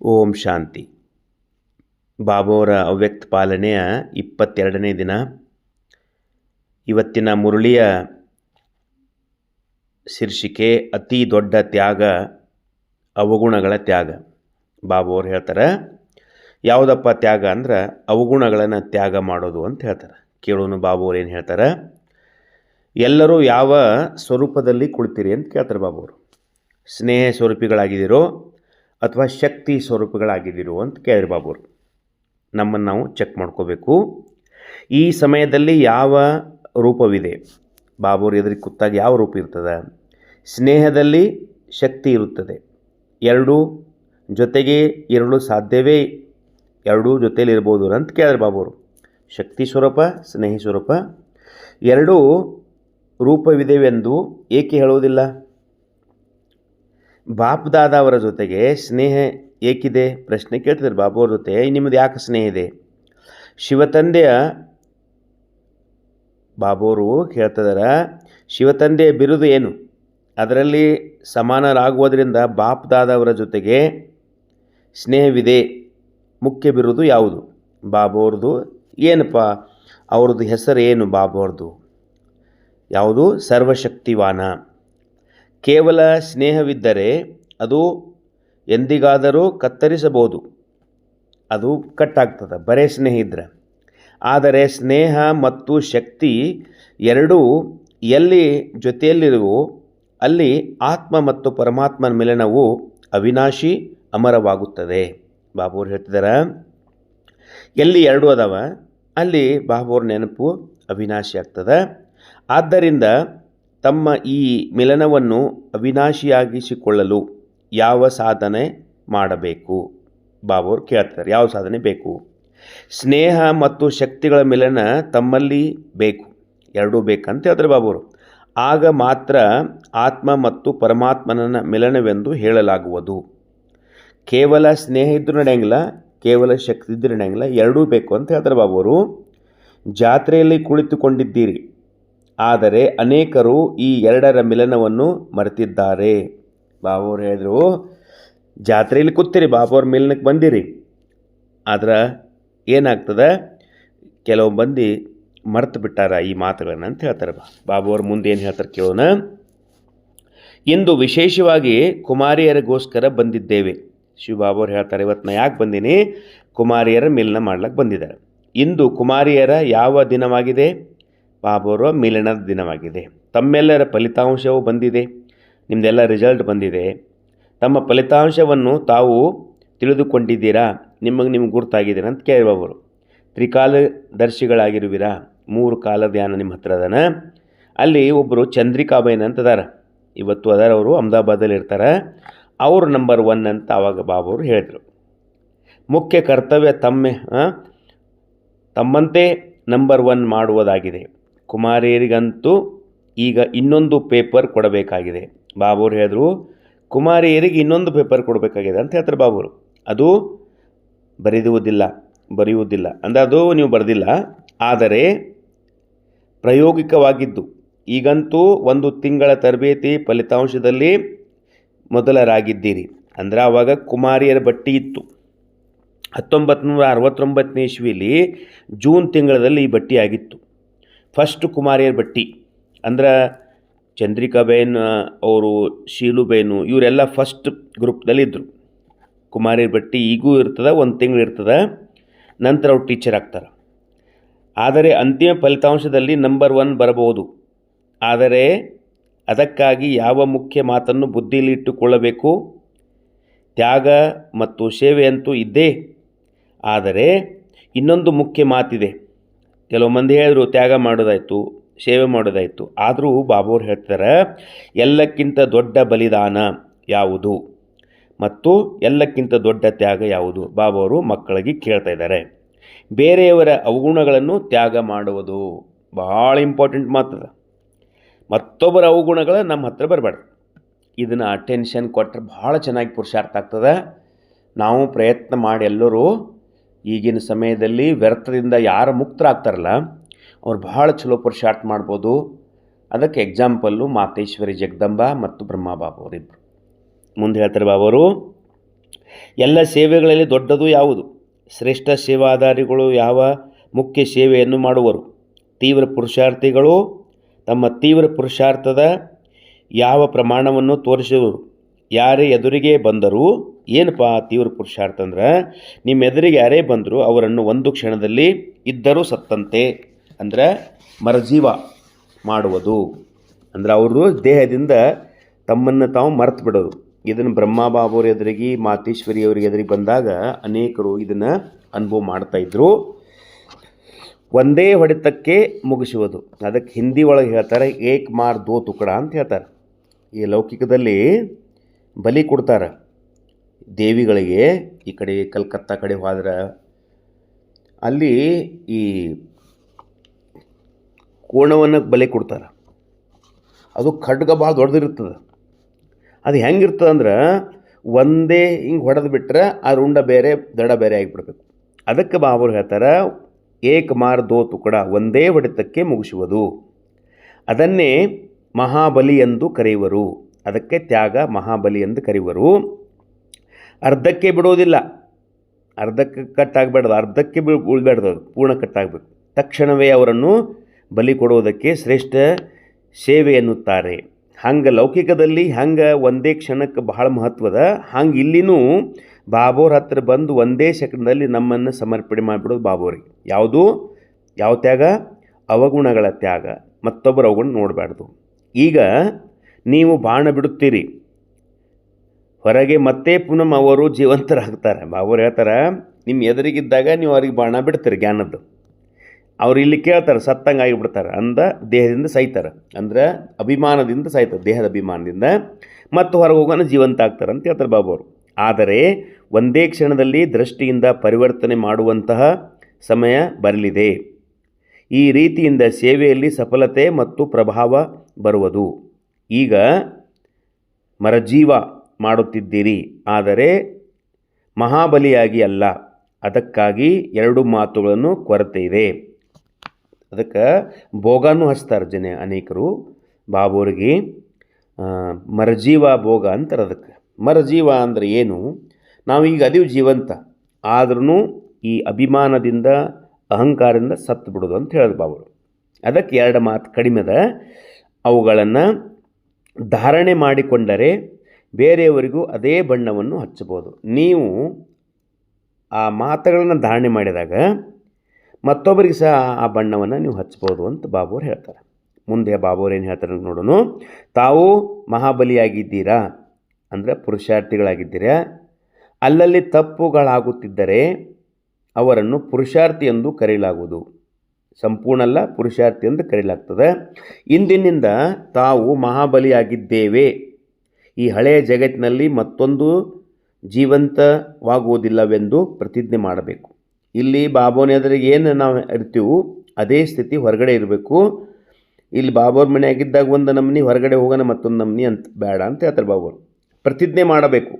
ಓಂ ಶಾಂತಿ. ಬಾಬೋರ ಅವ್ಯಕ್ತ ಪಾಲನೆಯ ಇಪ್ಪತ್ತೆರಡನೇ ದಿನ. ಇವತ್ತಿನ ಮುರುಳಿಯ ಶೀರ್ಷಿಕೆ ಅತಿ ದೊಡ್ಡ ತ್ಯಾಗ, ಅವಗುಣಗಳ ತ್ಯಾಗ. ಬಾಬೋರು ಹೇಳ್ತಾರೆ, ಯಾವುದಪ್ಪ ತ್ಯಾಗ ಅಂದ್ರೆ ಅವಗುಣಗಳನ್ನು ತ್ಯಾಗ ಮಾಡೋದು ಅಂತ ಹೇಳ್ತಾರೆ. ಕೇಳೋನು ಬಾಬೋರು ಏನು ಹೇಳ್ತಾರೆ, ಎಲ್ಲರೂ ಯಾವ ಸ್ವರೂಪದಲ್ಲಿ ಕುಳಿತೀರಿ ಅಂತ ಕೇಳ್ತಾರೆ ಬಾಬೋರು. ಸ್ನೇಹ ಸ್ವರೂಪಿಗಳಾಗಿದ್ದೀರೋ ಅಥವಾ ಶಕ್ತಿ ಸ್ವರೂಪಗಳಾಗಿದ್ದೀರೋ ಅಂತ ಕೇಳಿದ್ರು ಬಾಬು ಅವರು ನಮ್ಮನ್ನು ನಾವು ಚೆಕ್ ಮಾಡ್ಕೋಬೇಕು. ಈ ಸಮಯದಲ್ಲಿ ಯಾವ ರೂಪವಿದೆ? ಬಾಬುರು ಎದುರಿಗೆ ಕೂತಾಗ ಯಾವ ರೂಪ ಇರ್ತದೆ? ಸ್ನೇಹದಲ್ಲಿ ಶಕ್ತಿ ಇರುತ್ತದೆ. ಎರಡು ಜೊತೆಗೆ ಇರಲು ಸಾಧ್ಯವೇ? ಎರಡೂ ಜೊತೆಯಲ್ಲಿ ಇರ್ಬೋದು ಅಂತ ಕೇಳಿದ್ರು ಬಾಬುರು ಶಕ್ತಿ ಸ್ವರೂಪ, ಸ್ನೇಹಿ ಸ್ವರೂಪ. ಎರಡೂ ರೂಪವಿದೆವೆಂದು ಏಕೆ ಹೇಳುವುದಿಲ್ಲ? ಬಾಪ್ ದಾದ ಅವರ ಜೊತೆಗೆ ಸ್ನೇಹ ಏಕಿದೆ? ಪ್ರಶ್ನೆ ಕೇಳ್ತಿದ್ದಾರೆ ಬಾಬು ಅವ್ರ ಜೊತೆ. ನಿಮ್ಮದು ಯಾಕೆ ಸ್ನೇಹ ಇದೆ? ಶಿವತಂದೆಯ ಬಾಬೋರು ಕೇಳ್ತಿದಾರ, ಶಿವತಂದೆಯ ಬಿರುದು ಏನು? ಅದರಲ್ಲಿ ಸಮಾನರಾಗುವುದರಿಂದ ಬಾಪ್ ದಾದವರ ಜೊತೆಗೆ ಸ್ನೇಹವಿದೆ. ಮುಖ್ಯ ಬಿರುದು ಯಾವುದು? ಬಾಬೋರ್ದು ಏನಪ್ಪ? ಅವ್ರದ್ದು ಹೆಸರು ಏನು ಬಾಬೋರ್ದು ಯಾವುದು? ಸರ್ವಶಕ್ತಿವಾನ. ಕೇವಲ ಸ್ನೇಹವಿದ್ದರೆ ಅದು ಎಂದಿಗಾದರೂ ಕತ್ತರಿಸಬಹುದು. ಅದು ಕಟ್ಟಾಗ್ತದೆ, ಬರೇ ಸ್ನೇಹ ಇದ್ದರೆ ಆದರೆ ಸ್ನೇಹ ಮತ್ತು ಶಕ್ತಿ ಎರಡೂ ಎಲ್ಲಿ ಜೊತೆಯಲ್ಲಿರುವೋ ಅಲ್ಲಿ ಆತ್ಮ ಮತ್ತು ಪರಮಾತ್ಮನ ಮಿಲನವು ಅವಿನಾಶಿ, ಅಮರವಾಗುತ್ತದೆ. ಬಾಬೂರು ಹೇಳ್ತಿದ್ದಾರೆ ಎಲ್ಲಿ ಎರಡು ಅದಾವ, ಅಲ್ಲಿ ಬಾಬುರ ನೆನಪು ಅವಿನಾಶಿ ಆಗ್ತದೆ. ಆದ್ದರಿಂದ ತಮ್ಮ ಈ ಮಿಲನವನ್ನು ಅವಿನಾಶಿಯಾಗಿಸಿಕೊಳ್ಳಲು ಯಾವ ಸಾಧನೆ ಮಾಡಬೇಕು? ಬಾಬುವ್ರು ಕೇಳ್ತಾರೆ ಯಾವ ಸಾಧನೆ ಬೇಕು? ಸ್ನೇಹ ಮತ್ತು ಶಕ್ತಿಗಳ ಮಿಲನ ತಮ್ಮಲ್ಲಿ ಬೇಕು, ಎರಡೂ ಬೇಕಂತ ಹೇಳ್ತಾರೆ ಬಾಬುರು. ಆಗ ಮಾತ್ರ ಆತ್ಮ ಮತ್ತು ಪರಮಾತ್ಮನ ಮಿಲನವೆಂದು ಹೇಳಲಾಗುವುದು. ಕೇವಲ ಸ್ನೇಹ ಇದ್ದರೂ ನಡೆಯಂಗಿಲ್ಲ, ಕೇವಲ ಶಕ್ತಿ ಇದ್ದರೂ ನಡೆಯಂಗಿಲ್ಲ, ಎರಡೂ ಬೇಕು ಅಂತ ಹೇಳ್ತಾರೆ ಬಾಬುವರು ಜಾತ್ರೆಯಲ್ಲಿ ಕುಳಿತುಕೊಂಡಿದ್ದೀರಿ ಆದರೆ ಅನೇಕರು ಈ ಎರಡರ ಮಿಲನವನ್ನು ಮರೆತಿದ್ದಾರೆ. ಬಾಬುವ್ರು ಹೇಳಿದ್ರು, ಜಾತ್ರೆಯಲ್ಲಿ ಕೂತಿರಿ ಬಾಬುವ್ರ ಮಿಲನಕ್ಕೆ ಬಂದಿರಿ. ಆದ್ರೆ ಏನಾಗ್ತದೆ? ಕೆಲವು ಮಂದಿ ಮರೆತು ಬಿಟ್ಟಾರ ಈ ಮಾತುಗಳನ್ನು ಅಂತ ಹೇಳ್ತಾರೆ ಬಾಬು ಅವ್ರ ಮುಂದೆ ಏನು ಹೇಳ್ತಾರೆ ಕೇಳೋಣ. ಇಂದು ವಿಶೇಷವಾಗಿ ಕುಮಾರಿಯರಿಗೋಸ್ಕರ ಬಂದಿದ್ದೇವೆ. ಶಿವಬಾಬು ಅವ್ರು ಹೇಳ್ತಾರೆ, ಇವತ್ತು ನಾ ಯಾಕೆ ಬಂದೀನಿ? ಕುಮಾರಿಯರ ಮಿಲನ ಮಾಡ್ಲಿಕ್ಕೆ ಬಂದಿದ್ದಾರೆ. ಇಂದು ಕುಮಾರಿಯರ ಯಾವ ದಿನವಾಗಿದೆ? ಬಾಬುವರ ಮಿಲನದ ದಿನವಾಗಿದೆ. ತಮ್ಮೆಲ್ಲರ ಫಲಿತಾಂಶವು ಬಂದಿದೆ. ನಿಮ್ಮದೆಲ್ಲ ರಿಸಲ್ಟ್ ಬಂದಿದೆ. ತಮ್ಮ ಫಲಿತಾಂಶವನ್ನು ತಾವು ತಿಳಿದುಕೊಂಡಿದ್ದೀರಾ? ನಿಮಗೆ ನಿಮ್ಗೆ ಗುರ್ತಾಗಿದ್ದೀರಾ ಅಂತ ಕೇಳುವವರು. ತ್ರಿಕಾಲದರ್ಶಿಗಳಾಗಿರುವಿರಾ? ಮೂರು ಕಾಲ ಧ್ಯಾನ ನಿಮ್ಮ ಹತ್ರ ಅದನ? ಅಲ್ಲಿ ಒಬ್ಬರು ಚಂದ್ರಿಕಾಬೈನ್ ಅಂತ ಅದಾರ. ಇವತ್ತು ಅದಾರ ಅವರು ಅಹಮದಾಬಾದಲ್ಲಿ ಇರ್ತಾರೆ. ಅವರು ನಂಬರ್ ಒನ್ ಅಂತ ಆವಾಗ ಬಾಬು ಹೇಳಿದರು. ಮುಖ್ಯ ಕರ್ತವ್ಯ ತಮ್ಮೆ ತಮ್ಮಂತೆ ನಂಬರ್ ಒನ್ ಮಾಡುವುದಾಗಿದೆ. ಕುಮಾರಿಯರಿಗಂತೂ ಈಗ ಇನ್ನೊಂದು ಪೇಪರ್ ಕೊಡಬೇಕಾಗಿದೆ. ಬಾಬುರು ಹೇಳಿದ್ರು, ಕುಮಾರಿಯರಿಗೆ ಇನ್ನೊಂದು ಪೇಪರ್ ಕೊಡಬೇಕಾಗಿದೆ ಅಂತ ಹೇಳ್ತಾರೆ ಬಾಬುರು. ಅದು ಬರೆಯುವುದಿಲ್ಲ ಬರೆಯುವುದಿಲ್ಲ. ಅಂದರೆ ಅದು ನೀವು ಬರೆದಿಲ್ಲ, ಆದರೆ ಪ್ರಾಯೋಗಿಕವಾಗಿದ್ದು. ಈಗಂತೂ ಒಂದು ತಿಂಗಳ ತರಬೇತಿ ಫಲಿತಾಂಶದಲ್ಲಿ ಮೊದಲರಾಗಿದ್ದೀರಿ. ಅಂದರೆ ಆವಾಗ ಕುಮಾರಿಯರ ಬಟ್ಟಿ ಇತ್ತು. ಹತ್ತೊಂಬತ್ತು ನೂರ ಅರವತ್ತೊಂಬತ್ತನೇ ಇಸ್ವಿಲಿ ಜೂನ್ ತಿಂಗಳಲ್ಲಿ ಈ ಬಟ್ಟಿ ಆಗಿತ್ತು. ಫಸ್ಟ್ ಕುಮಾರಿಯರ ಬಟ್ಟಿ ಅಂದ್ರೆ ಚಂದ್ರಿಕಾಬೇನ್ ಅವರು, ಶೀಲುಬೇನು, ಇವರೆಲ್ಲ ಫಸ್ಟ್ ಗ್ರೂಪ್ನಲ್ಲಿದ್ದರು ಕುಮಾರಿಯರ ಬಟ್ಟಿ ಈಗೂ ಇರ್ತದೆ, ಒಂದು ತಿಂಗಳು ಇರ್ತದೆ, ನಂತರ ಅವ್ರು ಟೀಚರ್ ಆಗ್ತಾರೆ. ಆದರೆ ಅಂತಿಮ ಫಲಿತಾಂಶದಲ್ಲಿ ನಂಬರ್ ಒನ್ ಬರಬಹುದು. ಆದರೆ ಅದಕ್ಕಾಗಿ ಯಾವ ಮುಖ್ಯ ಮಾತನ್ನು ಬುದ್ಧಿಯಲ್ಲಿ ಇಟ್ಟುಕೊಳ್ಳಬೇಕು? ತ್ಯಾಗ ಮತ್ತು ಸೇವೆ ಅಂತೂ ಇದ್ದೇ. ಆದರೆ ಇನ್ನೊಂದು ಮುಖ್ಯ ಮಾತಿದೆ. ಕೆಲವು ಮಂದಿ ಹೇಳಿದ್ರು, ತ್ಯಾಗ ಮಾಡೋದಾಯಿತು, ಸೇವೆ ಮಾಡೋದಾಯಿತು. ಆದರೂ ಬಾಬುವ್ರು ಹೇಳ್ತಾರೆ, ಎಲ್ಲಕ್ಕಿಂತ ದೊಡ್ಡ ಬಲಿದಾನ ಯಾವುದು? ಮತ್ತು, ಎಲ್ಲಕ್ಕಿಂತ ದೊಡ್ಡ ತ್ಯಾಗ ಯಾವುದು? ಬಾಬೋರು ಮಕ್ಕಳಿಗೆ ಕೇಳ್ತಾ ಇದ್ದಾರೆ. ಬೇರೆಯವರ ಅವಗುಣಗಳನ್ನು ತ್ಯಾಗ ಮಾಡುವುದು ಭಾಳ ಇಂಪಾರ್ಟೆಂಟ್ ಮಾತ್ರ ಮತ್ತೊಬ್ಬರ ಅವಗುಣಗಳು ನಮ್ಮ ಹತ್ರ ಬರಬಾರ್ದು. ಇದನ್ನು ಅಟೆನ್ಷನ್ ಕೊಟ್ಟರೆ ಭಾಳ ಚೆನ್ನಾಗಿ ಪುರುಷಾರ್ಥ ಆಗ್ತದೆ. ನಾವು ಪ್ರಯತ್ನ ಮಾಡಿ ಎಲ್ಲರೂ ಈಗಿನ ಸಮಯದಲ್ಲಿ ವ್ಯರ್ಥದಿಂದ ಯಾರು ಮುಕ್ತರಾಗ್ತಾರಲ್ಲ, ಅವ್ರು ಭಾಳ ಚಲೋ ಪುರುಷಾರ್ಥ ಮಾಡ್ಬೋದು. ಅದಕ್ಕೆ ಎಕ್ಸಾಂಪಲ್ಲು ಮಾತೇಶ್ವರಿ ಜಗದಂಬ ಮತ್ತು ಬ್ರಹ್ಮಬಾಬು ಅವರಿಬ್ಬರು ಮುಂದೆ ಹೇಳ್ತಾರೆ ಅವರು, ಎಲ್ಲ ಸೇವೆಗಳಲ್ಲಿ ದೊಡ್ಡದು ಯಾವುದು? ಶ್ರೇಷ್ಠ ಸೇವಾದಾರಿಗಳು ಯಾವ ಮುಖ್ಯ ಸೇವೆಯನ್ನು ಮಾಡುವರು? ತೀವ್ರ ಪುರುಷಾರ್ಥಿಗಳು ತಮ್ಮ ತೀವ್ರ ಪುರುಷಾರ್ಥದ ಯಾವ ಪ್ರಮಾಣವನ್ನು ತೋರಿಸುವರು? ಯಾರೇ ಎದುರಿಗೆ ಬಂದರೂ ಏನಪ್ಪ ತೀವ್ರ ಪುರುಷಾರ್ಥ ಅಂದ್ರೆ ನಿಮ್ಮ ಎದುರಿಗೆ ಯಾರೇ ಬಂದರೂ ಅವರನ್ನು ಒಂದು ಕ್ಷಣದಲ್ಲಿ ಇದ್ದರೂ ಸತ್ತಂತೆ. ಅಂದ್ರೆ ಮರಜೀವ ಮಾಡುವುದು. ಅಂದ್ರೆ ಅವರು ದೇಹದಿಂದ ತಮ್ಮನ್ನು ತಾವು ಮರೆತು ಬಿಡೋದು ಇದನ್ನು ಬ್ರಹ್ಮಬಾಬುವ್ರ ಎದುರಿಗೆ ಮಾತೇಶ್ವರಿ ಅವರಿಗೆ ಎದುರಿಗೆ ಬಂದಾಗ ಅನೇಕರು ಇದನ್ನು ಅನುಭವ ಮಾಡ್ತಾಯಿದ್ರು ಒಂದೇ ಹೊಡೆತಕ್ಕೆ ಮುಗಿಸುವುದು. ಅದಕ್ಕೆ ಹಿಂದಿ ಒಳಗೆ ಹೇಳ್ತಾರೆ, ಏಕ್ ಮಾರ್ ದೋ ತುಕಡ ಅಂತ ಹೇಳ್ತಾರೆ. ಈ ಲೌಕಿಕದಲ್ಲಿ ಬಲಿ ಕೊಡ್ತಾರೆ. ದೇವಿಗಳಿಗೆ ಈ ಕಡೆ ಕಲ್ಕತ್ತಾ ಕಡೆ ಹೋದ್ರೆ ಅಲ್ಲಿ ಈ ಕೋಣವನ್ನು ಬಲೆ ಕೊಡ್ತಾರೆ. ಅದು ಖಡ್ಗ ಭಾಳ ದೊಡ್ಡದಿರ್ತದೆ. ಅದು ಹೆಂಗಿರ್ತದೆ ಅಂದ್ರೆ ಒಂದೇ ಹಿಂಗೆ ಹೊಡೆದು ಬಿಟ್ರೆ ಆ ರುಂಡ ಬೇರೆ, ದಡ ಬೇರೆ ಆಗಿಬಿಡ್ಬೇಕು. ಅದಕ್ಕೆ ಬಾಬರು ಹೇಳ್ತಾರೆ, ಏಕ್ ಮಾರ್ ದೋ ತುಕಡ, ಒಂದೇ ಹೊಡೆತಕ್ಕೆ ಮುಗಿಸುವುದು. ಅದನ್ನೇ ಮಹಾಬಲಿ ಎಂದು ಕರೆಯುವರು. ಅದಕ್ಕೆ ತ್ಯಾಗ ಮಹಾಬಲಿ ಎಂದು ಕರೆಯುವರು. ಅರ್ಧಕ್ಕೆ ಬಿಡೋದಿಲ್ಲ ಅರ್ಧಕ್ಕೆ ಕಟ್ಟಾಗಬೇಡ್ದು. ಅರ್ಧಕ್ಕೆ ಬಿ ಉಳ್ಬೇಡ್ದು ಅದು. ಪೂರ್ಣ ಕಟ್ಟಾಗಬೇಕು. ತಕ್ಷಣವೇ ಅವರನ್ನು ಬಲಿ ಕೊಡುವುದಕ್ಕೆ ಶ್ರೇಷ್ಠ ಸೇವೆ ಎನ್ನುತ್ತಾರೆ. ಹಂಗೆ ಲೌಕಿಕದಲ್ಲಿ ಹಂಗೆ ಒಂದೇ ಕ್ಷಣಕ್ಕೆ ಬಹಳ ಮಹತ್ವದ. ಹಂಗೆ ಇಲ್ಲಿನೂ ಬಾಬೋರ್ ಹತ್ರ ಬಂದು ಒಂದೇ ಸೆಕೆಂಡಲ್ಲಿ ನಮ್ಮನ್ನು ಸಮರ್ಪಣೆ ಮಾಡಿಬಿಡೋದು ಬಾಬೋರಿಗೆ ಯಾವುದು? ಯಾವ ತ್ಯಾಗ? ಅವಗುಣಗಳ ತ್ಯಾಗ. ಮತ್ತೊಬ್ಬರ ಅವಗುಣ ನೋಡಬಾರ್ದು. ಈಗ ನೀವು ಬಾಣ ಬಿಡುತ್ತೀರಿ. ಹೊರಗೆ ಮತ್ತೆ ಪುನಃ ಅವರು ಜೀವಂತರಾಗ್ತಾರೆ. ಅವ್ರು ಹೇಳ್ತಾರೆ ನಿಮ್ಮ ಎದುರಿಗಿದ್ದಾಗ ನೀವು ಅವ್ರಿಗೆ ಬಾಣ ಬಿಡ್ತೀರಿ ಜ್ಞಾನದ್ದು. ಅವ್ರು ಇಲ್ಲಿ ಕೇಳ್ತಾರೆ, ಸತ್ತಂಗೆ ಆಗಿಬಿಡ್ತಾರೆ, ಅಂದ ದೇಹದಿಂದ ಸಾಯ್ತಾರೆ ಅಂದ್ರೆ ಅಭಿಮಾನದಿಂದ ಸಾಯ್ತಾರೆ ದೇಹದ ಅಭಿಮಾನದಿಂದ, ಮತ್ತು ಹೊರಗೆ ಹೋಗೋಣ ಜೀವಂತ ಆಗ್ತಾರೆ ಅಂತ ಹೇಳ್ತಾರೆ ಬಾಬು ಅವರು. ಆದರೆ ಒಂದೇ ಕ್ಷಣದಲ್ಲಿ ದೃಷ್ಟಿಯಿಂದ ಪರಿವರ್ತನೆ ಮಾಡುವಂತಹ ಸಮಯ ಬರಲಿದೆ. ಈ ರೀತಿಯಿಂದ ಸೇವೆಯಲ್ಲಿ ಸಫಲತೆ ಮತ್ತು ಪ್ರಭಾವ ಬರುವುದು. ಈಗ ಮರಜೀವ ಮಾಡುತ್ತಿದ್ದೀರಿ. ಆದರೆ ಮಹಾಬಲಿಯಾಗಿ ಅಲ್ಲ. ಅದಕ್ಕಾಗಿ ಎರಡು ಮಾತುಗಳನ್ನು ಕೊರತೆ ಇದೆ ಅದಕ್ಕೆ ಭೋಗನೂ ಹಚ್ತಾರೆ ಜನ ಅನೇಕರು. ಬಾಬೋರಿಗೆ ಮರಜೀವ ಭೋಗ ಅಂತಾರೆ ಅದಕ್ಕೆ. ಮರಜೀವ ಅಂದರೆ ಏನು? ನಾವು ಈಗ ಅದೀವಿ ಜೀವಂತ. ಆದ್ರೂ ಈ ಅಭಿಮಾನದಿಂದ, ಅಹಂಕಾರದಿಂದ ಸತ್ತು ಬಿಡೋದು ಅಂತ ಹೇಳೋದು ಬಾಬರು. ಅದಕ್ಕೆ ಎರಡು ಮಾತು ಕಡಿಮೆದ. ಅವುಗಳನ್ನು ಧಾರಣೆ ಮಾಡಿಕೊಂಡರೆ ಬೇರೆಯವರಿಗೂ ಅದೇ ಬಣ್ಣವನ್ನು ಹಚ್ಚಬೋದು ನೀವು ಆ ಮಾತುಗಳನ್ನು ಧಾರಣೆ ಮಾಡಿದಾಗ ಮತ್ತೊಬ್ಬರಿಗೆ ಸಹ ಆ ಬಣ್ಣವನ್ನು ನೀವು ಹಚ್ಬೋದು ಅಂತ ಬಾಬುವ್ರು ಹೇಳ್ತಾರೆ. ಮುಂದೆ ಬಾಬುವ್ರು ಏನು ಹೇಳ್ತಾರೆ ನೋಡೋಣ. ತಾವು ಮಹಾಬಲಿಯಾಗಿದ್ದೀರಾ? ಅಂದರೆ ಪುರುಷಾರ್ಥಿಗಳಾಗಿದ್ದೀರಾ? ಅಲ್ಲಲ್ಲಿ ತಪ್ಪುಗಳಾಗುತ್ತಿದ್ದರೆ ಅವರನ್ನು ಪುರುಷಾರ್ಥಿ ಎಂದು ಕರೆಯಲಾಗುವುದು. ಸಂಪೂರ್ಣ ಅಲ್ಲ, ಪುರುಷಾರ್ಥಿ ಎಂದು ಕರೆಯಲಾಗ್ತದೆ. ಇಂದಿನಿಂದ ತಾವು ಮಹಾಬಲಿಯಾಗಿದ್ದೇವೆ. ಈ ಹಳೆಯ ಜಗತ್ತಿನಲ್ಲಿ ಮತ್ತೊಂದು ಜೀವಂತವಾಗುವುದಿಲ್ಲವೆಂದು ಪ್ರತಿಜ್ಞೆ ಮಾಡಬೇಕು. ಇಲ್ಲಿ ಬಾಬೋನ ಎದುರಿಗೆ ಏನು ನಾವು ಇರ್ತೀವೋ ಅದೇ ಸ್ಥಿತಿ ಹೊರಗಡೆ ಇರಬೇಕು. ಇಲ್ಲಿ ಬಾಬೋರ್ ಮನೆಯಾಗಿದ್ದಾಗ ಒಂದು ನಮ್ನಿ, ಹೊರಗಡೆ ಹೋಗೋಣ ಮತ್ತೊಂದು ನಮ್ನಿ ಅಂತ ಬೇಡ ಅಂತ ಹೇಳ್ತಾರೆ ಬಾಬೋರು ಪ್ರತಿಜ್ಞೆ ಮಾಡಬೇಕು.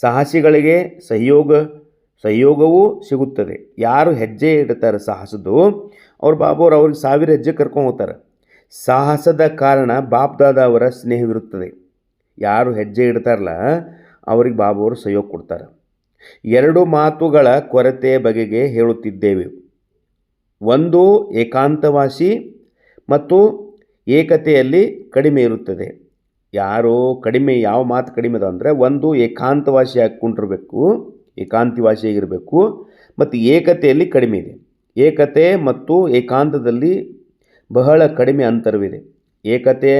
ಸಾಹಸಿಗಳಿಗೆ ಸಹಯೋಗ, ಸಹಯೋಗವೂ ಸಿಗುತ್ತದೆ. ಯಾರು ಹೆಜ್ಜೆ ಇಡ್ತಾರೆ ಸಾಹಸದ್ದು, ಅವ್ರು ಬಾಬೋರು ಅವ್ರಿಗೆ ಸಾವಿರ ಹೆಜ್ಜೆ ಕರ್ಕೊಂಡು ಹೋಗ್ತಾರೆ. ಸಾಹಸದ ಕಾರಣ ಬಾಪ್ದಾದ ಅವರ ಸ್ನೇಹವಿರುತ್ತದೆ. ಯಾರು ಹೆಜ್ಜೆ ಇಡ್ತಾರಲ್ಲ, ಅವ್ರಿಗೆ ಬಾಬುವರು ಸಹಯೋಗ ಕೊಡ್ತಾರೆ. ಎರಡು ಮಾತುಗಳ ಕೊರತೆ ಬಗೆಗೆ ಹೇಳುತ್ತಿದ್ದೇವೆ. ಒಂದು, ಏಕಾಂತವಾಸಿ ಮತ್ತು ಏಕತೆಯಲ್ಲಿ ಕಡಿಮೆ ಇರುತ್ತದೆ. ಯಾರು ಕಡಿಮೆ, ಯಾವ ಮಾತು ಕಡಿಮೆ ಅದ ಅಂದರೆ, ಒಂದು ಏಕಾಂತವಾಸಿ ಹಾಕ್ಕೊಂಡಿರಬೇಕು ಏಕಾಂತಿವಾಸಿಯಾಗಿರಬೇಕು ಮತ್ತು ಏಕತೆಯಲ್ಲಿ ಕಡಿಮೆ ಇದೆ. ಏಕತೆ ಮತ್ತು ಏಕಾಂತದಲ್ಲಿ ಬಹಳ ಕಡಿಮೆ ಅಂತರವಿದೆ. ಏಕತೆ